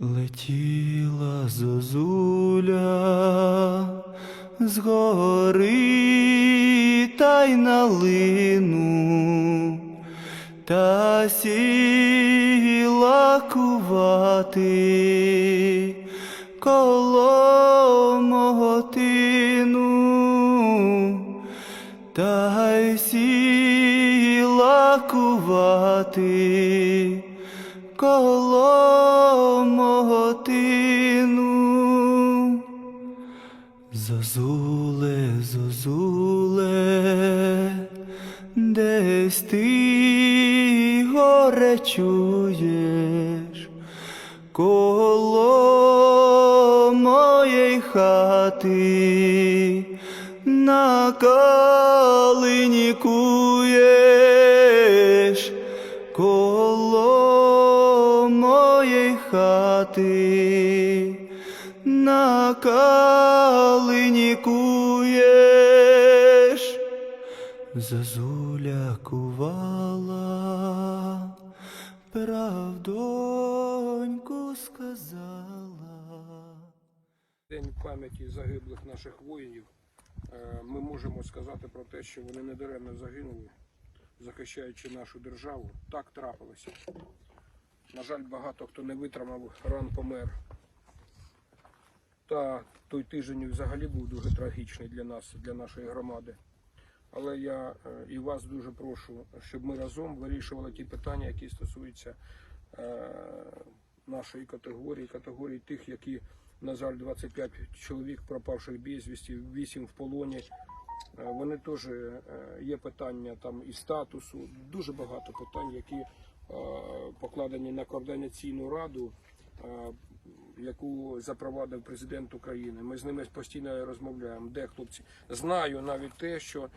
Летіла зозуля з гори та й на лину, та сіла кувати коло мого тину, та й сіла кувати коло мого тину. Зозуле, зозуле, десь ти горе чуєш коло моєї хати на калині куєш хати на калині куєш, зазуля кувала, правдоньку сказала. День пам'яті загиблих наших воїнів. Е, Ми можемо сказати про те, що вони недаремно загинули, захищаючи нашу державу. Так трапилося. На жаль, багато хто не витримав, ран помер. Та той тиждень взагалі був дуже трагічний для нас, для нашої громади. Але я е, і вас дуже прошу, щоб ми разом вирішували ті питання, які стосуються е, нашої категорії, категорії тих, які, на жаль, 25 чоловік пропавших безвісті, 8 в полоні. Е, Вони теж є питання там і статусу, дуже багато питань, які покладені на координаційну раду, е, яку запровадив президент України. Ми з ними постійно розмовляємо. Де хлопці? Знаю навіть те, що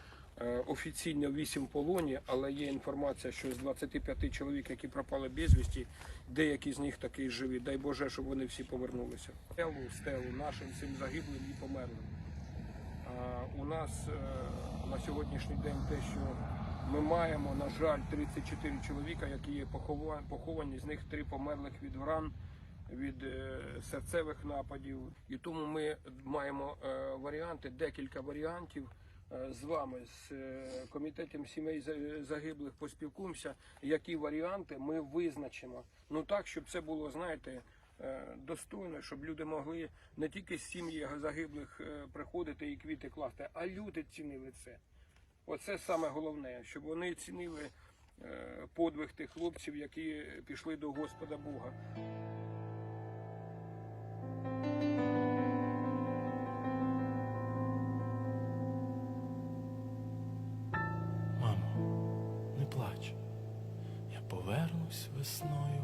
е, офіційно 8 в полоні, але є інформація, що з 25 чоловік, які пропали безвісті, деякі з них таки живі. Дай Боже, щоб вони всі повернулися. Стелу, стелу нашим цим загиблим і померлим. У нас е, на сьогоднішній день те, що ми маємо, на жаль, 34 чоловіка, які є похова- поховані, з них три померлих від ран, від е, серцевих нападів. І тому ми маємо е, варіанти, декілька варіантів. е, З вами, з комітетом сімей за- загиблих, поспілкуємося, які варіанти ми визначимо. Ну так, щоб це було, знаєте, достойно, щоб люди могли не тільки з сім'ї загиблих приходити і квіти класти, а люди цінили це. Оце саме головне, щоб вони цінили е, подвиг тих хлопців, які пішли до Господа Бога. Мамо, не плач, я повернусь весною,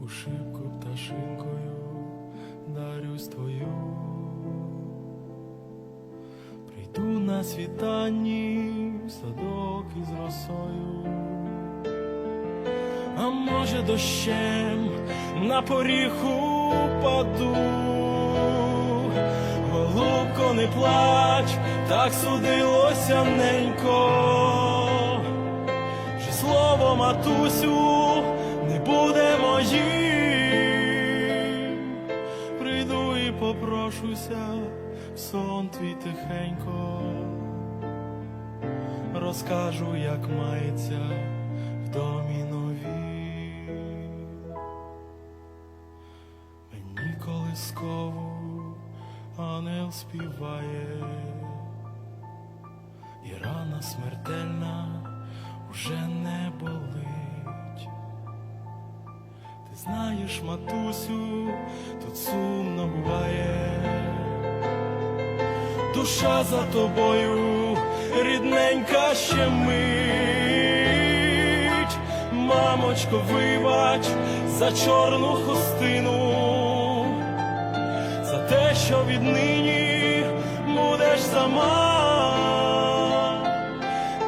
у шибку пташинкою на світанні садок із росою, а може дощем на поріг упаду. Голубко, не плач, так судилося ненько, що слово матусю не буде моїм. Прийду і попрошуся сон твій тихенько, розкажу, як мається в домі нові. Мені колискову ангел співає, і рана смертельна уже не болить. Ти знаєш, матусю, тут сумно буває. Душа за тобою, рідненька ще мить. Мамочко, вибач за чорну хустину за те, що віднині будеш сама.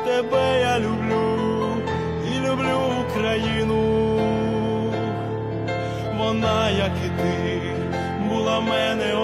Тебе я люблю і люблю Україну. Вона, як і ти, була мене.